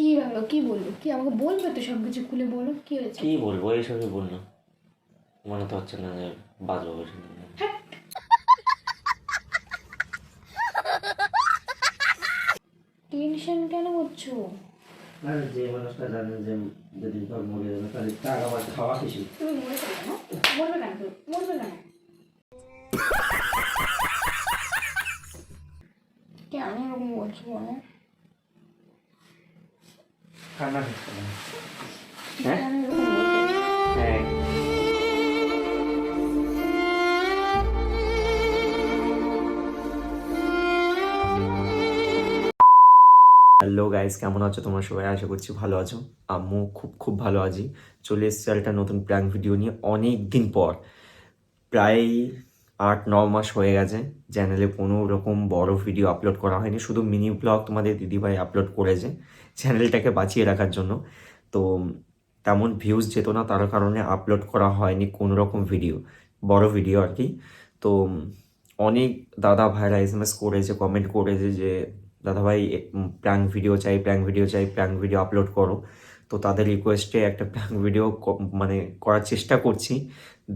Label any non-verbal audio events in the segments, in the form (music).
কি হলো? কি বলল? কি আমাকে বলবে তো সব কিছু খুলে বলো? কি হয়েছে? কি বলব? এইসবই বলল। মনে তো হচ্ছে না যে বাজবো বেশি টেনশন কেন করছ? মানে যে মানুষটা জানে যে যদি ধর মরে যাবে তাহলে তার আবার খাওয়া কিছু। তুমি মরে যাবে না মরবে কেন তুমি? মরবে কেন? কেন এরকম বলছো বলো? হ্যাঁ? হ্যাঁ। হ্যালো গাইস কেমন আছো তোমরা সবাই? আশা করছি ভালো আছো। আমিও খুব খুব ভালো আছি। চলে এসেছি একটা নতুন প্র্যাঙ্ক ভিডিও নিয়ে। অনেক দিন পর। প্রায় আট, ন মাস হয়ে গেছে। চ্যানেলে কোনো রকম বড় ভিডিও আপলোড করা হয়নি। শুধু মিনি ব্লগ তোমাদের দিদিভাই আপলোড করেছে চ্যানেলটাকে বাঁচিয়ে রাখার জন্য। তো তেমন ভিউজ যেত না, তার কারণে আপলোড করা হয়নি কোনো রকম ভিডিও বড় ভিডিও আর কি। তো অনেক দাদা ভাইরা এস এম এস করেছে কমেন্ট করেছে যে, দাদা ভাই প্র্যাঙ্ক ভিডিও চাই প্র্যাঙ্ক ভিডিও চাই প্র্যাঙ্ক ভিডিও আপলোড করো। তো তাদের রিকোয়েস্টে একটা প্র্যাঙ্ক ভিডিও মানে করার চেষ্টা করছি।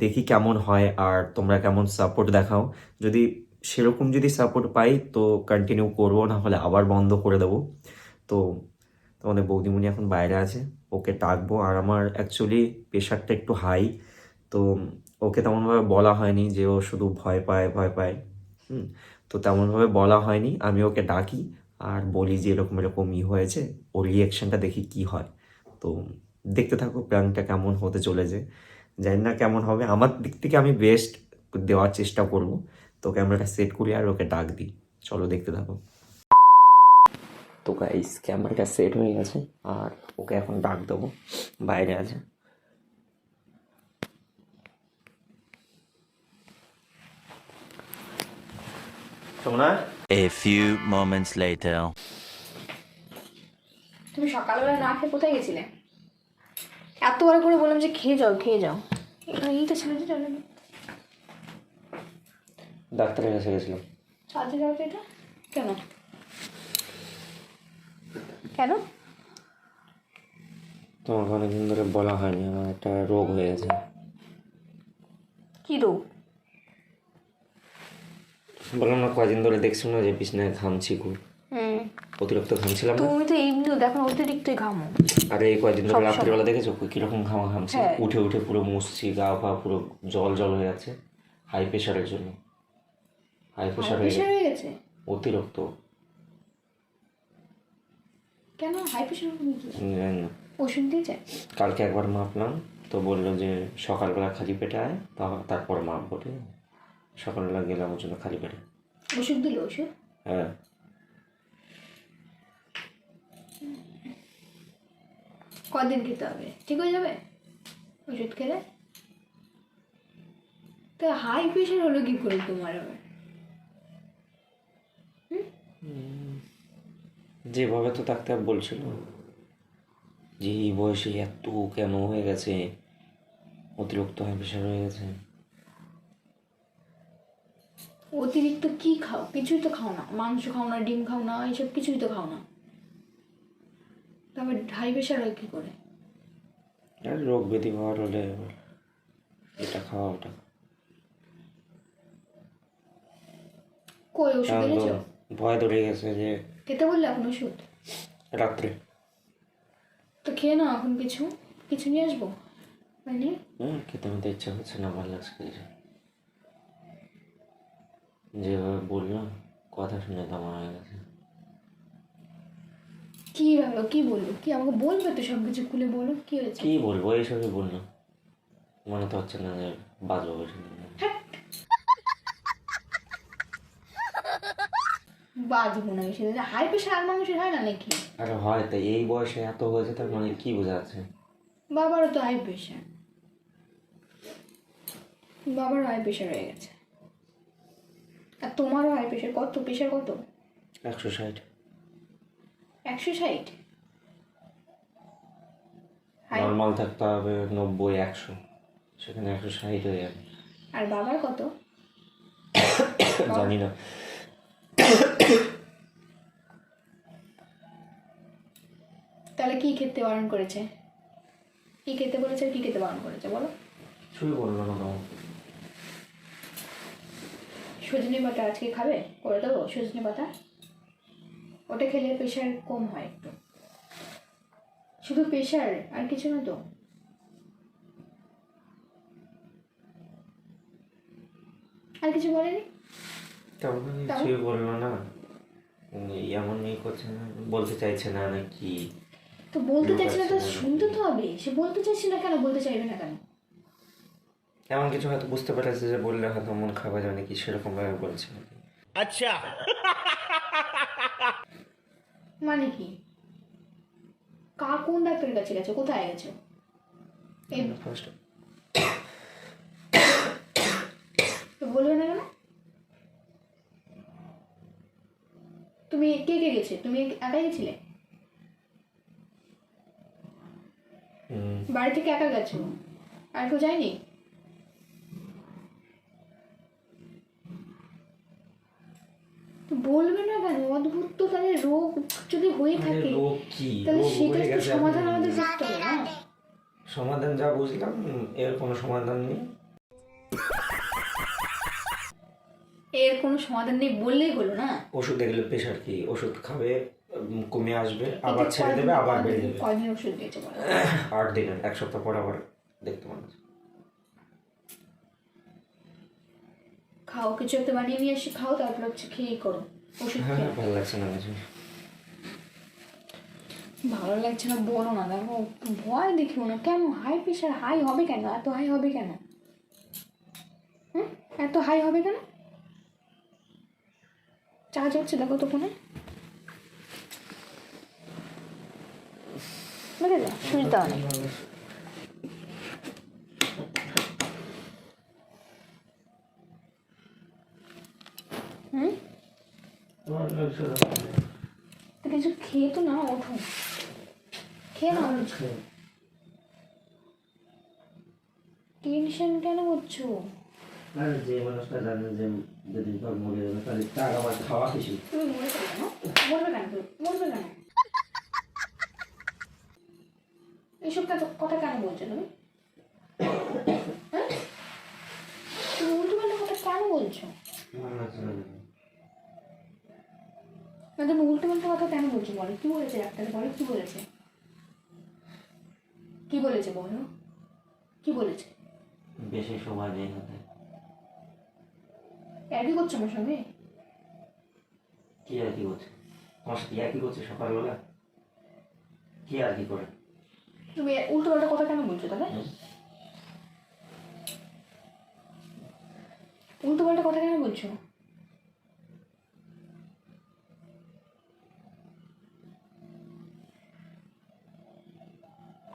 দেখি কেমন হয় আর তোমরা কেমন সাপোর্ট দেখাও। যদি সেরকম যদি সাপোর্ট পাই তো কন্টিনিউ করব, না হলে আবার বন্ধ করে দেবো। তো তোমাদের বৌদিমণি এখন বাইরে আছে, ওকে ডাকবো। আর আমার অ্যাকচুয়ালি প্রেশারটা একটু হাই তো ওকে তেমনভাবে বলা হয়নি যে ও শুধু ভয় পায় ভয় পায়। হুম, তো তেমনভাবে বলা হয়নি। আমি ওকে ডাকি আর বলি যে এরকম এরকম ই হয়েছে, ওর রিয়াকশনটা দেখি কি হয়। তো দেখতে থাকো প্ল্যানটা কেমন হতে চলেছে। জানি না কেমন হবে। আমার দিক থেকে আমি বেস্ট দেওয়ার চেষ্টা করব। তো ক্যামেরাটা সেট করি আর ওকে ডাক দিই। চলো দেখতে থাকো। তো গাইস ক্যামেরাটা সেট হয়ে গেছে আর ওকে এখন ডাক দেবো। বাইরে আছে। সোনা A few moments later. তুমি সকালবেলা না খেয়ে কোথায় গেছিলে? এতবার করে বললাম যে খেয়ে যাও খেয়ে যাও। এইটা ছেড়ে দিয়ে চলে ডাক্তারের কাছে গেছিলাম। সাথে যাও এটা কেন? কেন? তোমাকে অনেকদিন ধরে বলা হয়নি আমার একটা রোগ হয়ে গেছে কি রোগ? বললাম না কদিন ধরে দেখছি না যে বিছনায় ঘামছি খুব। অতিরিক্ত ঘামছিলাম না? তুমি তো এমনিও দেখো অতিরিক্তই ঘামো। আর এই কয়েকদিন ধরে রাত্রিবেলা দেখেছ? কীরকম ঘামা ঘামছি? হ্যাঁ। উঠে উঠে পুরো মুছছি গা পা পুরো জল জল হয়ে যাচ্ছে। হাই প্রেশারের জন্য। হাই প্রেশার হয়ে গেছে? অতিরিক্ত। কেন? হাই প্রেশার জানি না। ওষুধ দিয়েছে? কালকে একবার মাপলাম তো বলল যে সকালবেলা খালি পেটে আয় তা- তারপরে মাপবো ঠিক আছে? সকালবেলা গেলাম ওর জন্য খালি পেটে। ওষুধ দিল ওষুধ? হ্যাঁ। কদিন খেতে হবে ঠিক হয়ে যাবে? ওষুধ খেলে? তো হাই প্রেশার হলো কি করে তোমার আবার? যেভাবে তো ডাক্তার বলছিল যে এই বয়সে এত কেন হয়ে গেছে? অতিরিক্ত হাই প্রেশার হয়ে গেছে। অতিরিক্ত কি খাও? কিছুই তো খাও না। মাংস খাও না ডিম খাও না এইসব কিছুই তো খাও না। তারপর হাই প্রেশার হয় কি করে? আর রোগ ব্যাধি হওয়ার হলে এটা খাওয়া ওটা। কই ওষুধ এখন তো এনেছো? ভয় ধরে গেছে যে খেতে বললে এখন ওষুধ? রাত্রে। তো খেয়ে নাও এখন কিছু কিছু নিয়ে আসব? মানে হ্যাঁ খেতে মতো ইচ্ছা করছে না ভালো লাগছে কিছু যেভাবে বললাম কথা শুনে তো আমার হয়ে গেছে। কি কি বলল? কি আমাকে বলবে তো সব কিছু খুলে বলো? কি হয়েছে? কি বলব? এইসবই বলল। মনে তো হচ্ছে না যে বাজবো বাজবো না সেটা হাই প্রেশার আর মানুষের হয় না নাকি? আরে হয় তাই এই বয়সে এত হয়েছে তার মানে কি বোঝা যাচ্ছে? বাবারও তো হাই প্রেশার বাবারও হাই প্রেশার হয়ে গেছে। আর তোমারও হাই প্রেশার কত? প্রেশার কত? একশো ষাট। একশো ষাট। নর্মাল থাকতে হবে নব্বই একশো। সেখানে একশো ষাট হয়ে যাবে। আর বাবার কত? জানি না। তাহলে কি খেতে বারণ করেছে? কি খেতে বলেছে কি খেতে বারণ করেছে বলো। শুয়ে বলল না তোমার সজনে পাতা আজকে খাবে? করে দেবো সজনে পাতা? ওটা খেলে প্রেশার কম হয় একটু। শুধু প্রেশার আর কিছু না তো। আর কিছু বলেনি? তেমন কিছুই বলল না। এমন ই করছে না বলতে চাইছে না না কি তো বলতে চাইছে না তো শুনতে তো হবে। সে বলতে চাইছে না কেন? বলতে চাইবে না কেন? এমন কিছু হয়তো বুঝতে পেরেছে যে বললে হয়তো মন খারাপ হয়ে যাবে নাকি সেরকম ভাবে বলছে (laughs) মানে কি? কার কোন ডাক্তারের কাছে গেছো? কোথায় গেছো? (coughs) বলবে না কেন? তুমি কে কে গেছে? তুমি একাই গেছিলে? বাড়ি থেকে একা গেছো? আর কেউ যায়নি তো বলবে না কেন অদ্ভুত তো তাহলে রোগ যদি হয়ে থাকে রোগ কি? তাহলে সেটা তো সমাধান আমাদের করতে হবে না। সমাধান যা বুঝলাম এর কোনো সমাধান নেই। এর কোনো সমাধান নেই বললেই হলো না? ওষুধ দেখলে প্রেশার কি? ওষুধ খাবে কমে আসবে আবার ছেড়ে দেবে আবার বেড়ে যাবে। কয়দিন ওষুধ দিয়েছে (clears throat) আট দিনের এক সপ্তাহ পর আবার দেখতে পাবো খাও কিছু একটা বানিয়ে নিয়ে এসে খাও তারপর হচ্ছে খেয়ে করো। ওষুধ হ্যাঁ ভালো লাগছে না ভালো লাগছে না বলো না। দেখো ভয় দেখিও না। কেন? হাই প্রেশার হাই হবে কেন? এত হাই হবে কেন? হুম? এত হাই হবে কেন? চার্জ হচ্ছে দেখো তো ফোনে। বুঝলে? সুইচ দাও না হুম কিছু খেয়ে তো না ওঠো। খেয়ে না টেনশন কেন করছ? আরে যে মানুষটা জানে যে মরে যাবে তাহলে তার আবার খাওয়া কিছু। তুমি মরে যাবে কেন? মরবে কেন মরবে কেন? এইসব কথা কথা কেন বলছো তুমি? হ্যাঁ? তুমি উল্টো পাল্টা কথা কেন বলছো? না। না তুমি উল্টো পাল্টা কথা কেন বলছো বলো? কি বলেছে ডাক্তার? বলো কি বলেছে? কি বলেছে বলো? কি বলেছে? বেশি সময় নেই হাতে। একই করছ আমার সঙ্গে? কি আর কি করছে? তোমার সাথে একই করছে সকালবেলা? কি আর কি করে? তুমি উল্টো পাল্টা কথা কেন বলছো তাহলে? উল্টো পাল্টা কথা কেন বলছো?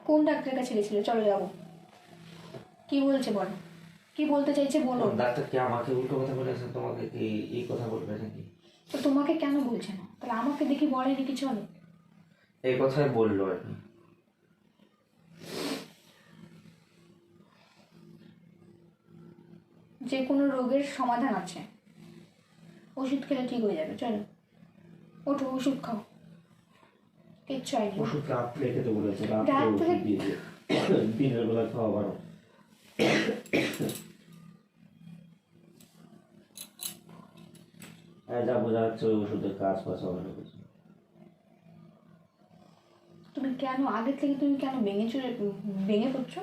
কোন ডাক্তারের কাছে গেছিলে চলো যাব। কি বলছে বলো? কি বলতে চাইছে বলো। ডাক্তার কি আমাকে উল্টো কথা বলেছে তোমাকে কি এই কথা বলবে নাকি? তো তোমাকে কেন বলছে না? তাহলে আমাকে দেখি বলেনি কি চলো এই কথাই বলল আর কি। যে কোনো রোগের সমাধান আছে। ওষুধ খেলে ঠিক হয়ে যাবে চলো। ওঠো ওষুধ খাও। কিচ্ছু হয়নি ওষুধ খেতে বলেছে দিয়ে দিয়ে। দিনের বেলা খাওয়া বারো হ্যাঁ যা বোঝা যাচ্ছে ওই ওষুধের কাজ ফাজ হবে না কিছু। তুমি কেন আগে থেকে তুমি কেন ভেঙে চুরে ভেঙে পড়ছো?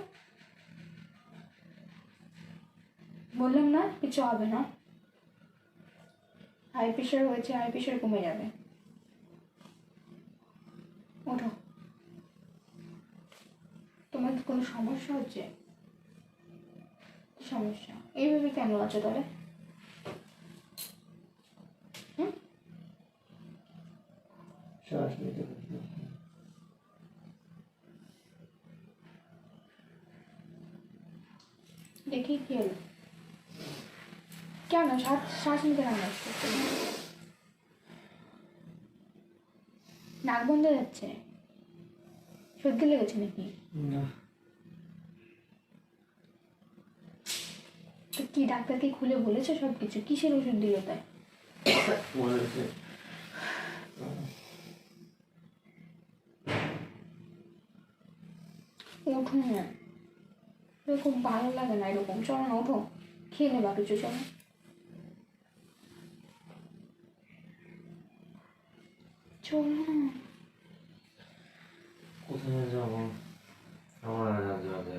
বললাম না কিছু হবে না। হাই প্রেশার হয়েছে হাই প্রেশার কমে যাবে। ওঠো। তোমার কোনো সমস্যা হচ্ছে? সমস্যা? এইভাবে কেন আছো তাহলে? হুম? শ্বাস নিতে দেখি কি হলো। কেন? শ্বাস শ্বাস নিতে কেন নাক বন্ধ যাচ্ছে। সর্দি লেগেছে নাকি? না। তো কি ডাক্তারকে খুলে বলেছে সব কিছু কিসের ওষুধ দিল তাই? হচ্ছে ওঠো না এরকম ভালো লাগে না এরকম। চলো না ওঠো খেয়ে নেবা কিছু চলো না কোথায় যাব আমার যাবে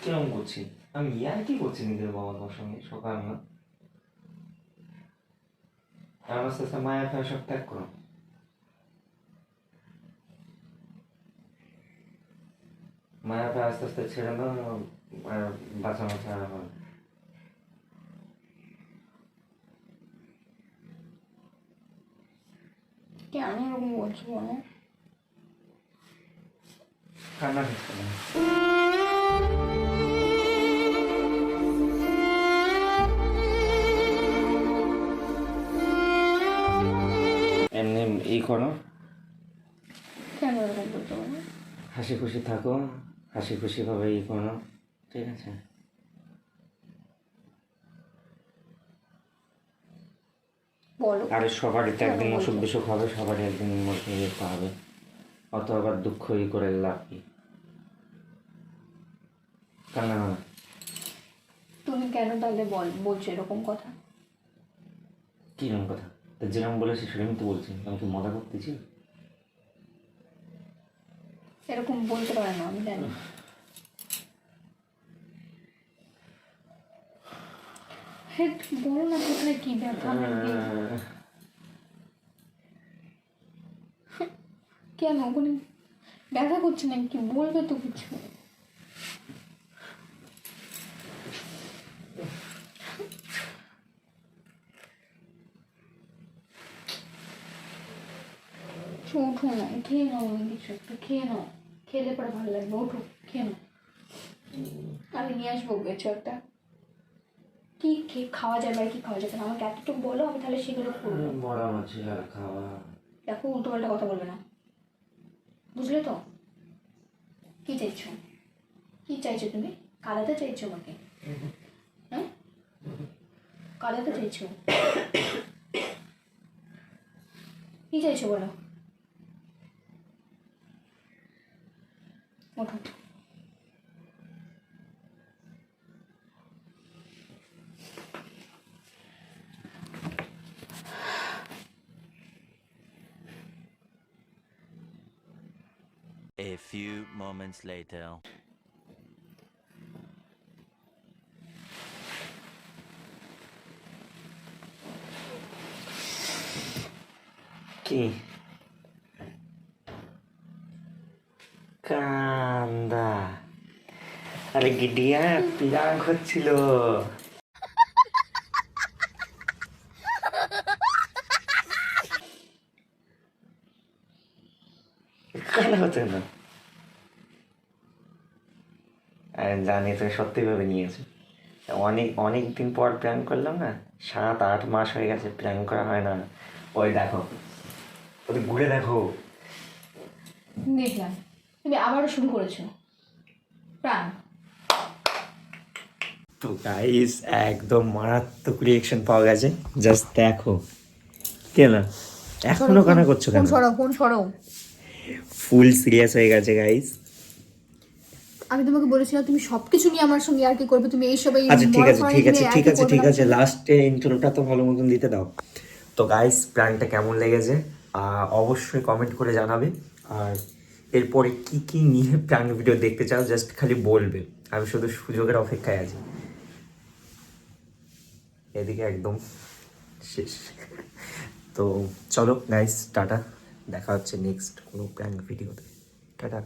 কিরম করছি আমি ইয়ার কি করছি নিজের বাবা মার সঙ্গে মায়া ফায়া সব ত্যাগ করো মায়া ফায়া আস্তে আস্তে ছেড়ে দাও বাঁচা বাঁচা হবে কেন এরকম বলছো বলো? এমনি ই করো। কেন এরকম হাসি খুশি থাকো হাসি খুশি ভাবে ই করো ঠিক আছে? বলো। আর সবারই তো একদিন অসুখ বিসুখ হবে সবারই একদিন যেতে হবে। অত আবার দুঃখ ই করে লাভ কি? কান্না না। তুমি কেন তাহলে বল বলছো এরকম কথা? কিরম কথা? তো যেরকম বলেছি সেরকম তো বলছি। আমি কি মজা করতেছি এরকম বলতে পারে না আমি জানি। হ্যাঁ বলো না কোথায় কি ব্যথা কেন? ওখানে ব্যথা করছে না কি বলবে তো কিছু? ওঠো না খেয়ে নাও কিছু একটু খেয়ে নাও। খেলে পরে ভালো লাগবে ওঠো খেয়ে নাও। আমি নিয়ে আসব কিছু একটা। কি খেয়ে খাওয়া যাবে আর কি খাওয়া যাবে না? আমাকে এতটুকু বলো আমি তাহলে সেগুলো করব। বড় মাছ খাওয়া। দেখো উল্টো পাল্টা কথা বলবে না। বুঝলে তো? কি চাইছো? কি চাইছো তুমি? কাদাতে চাইছো আমাকে? হ্যাঁ? কাদাতে চাইছো? কি চাইছো বলো? ওঠো। A few moments later. কি কান্দা আরে গিডিয়া পিরাং হচ্ছিল কান্না হচ্ছে না আরে জানি তো সত্যি ভাবে নিয়েছে অনেক অনেক দিন পর প্ল্যান করলাম না সাত আট মাস হয়ে গেছে প্ল্যান করা হয় না। ওই দেখো ওদের ঘুরে দেখো। দেখলাম। তুমি আবারও শুরু করেছ। প্রাণ। তো গাইস একদম মারাত্মক রিয়েকশন পাওয়া গেছে। জাস্ট দেখো। কেন এখনও কানা করছ কেন? সরাও ফোন সরাও। ফুল সিরিয়াস হয়ে গেছে গাইস আমি তোমাকে বলেছিলাম তুমি সবকিছু নিয়ে আমার সঙ্গে আর কি করবে? তুমি এই আচ্ছা ঠিক আছে ঠিক আছে ঠিক আছে ঠিক আছে লাস্টে ইন্ট্রোটা তো ভালো মতন দিতে দাও। তো গাইস প্ল্যানটা কেমন লেগেছে? অবশ্যই কমেন্ট করে জানাবে। আর এরপরে কি কি নিয়ে প্ল্যান ভিডিও দেখতে চাও জাস্ট খালি বলবে। আমি শুধু সুযোগের অপেক্ষায় আছি। এদিকে একদম শেষ। তো চলো গাইস টাটা। দেখা হচ্ছে নেক্সট কোনো প্ল্যান ভিডিওতে টাটা।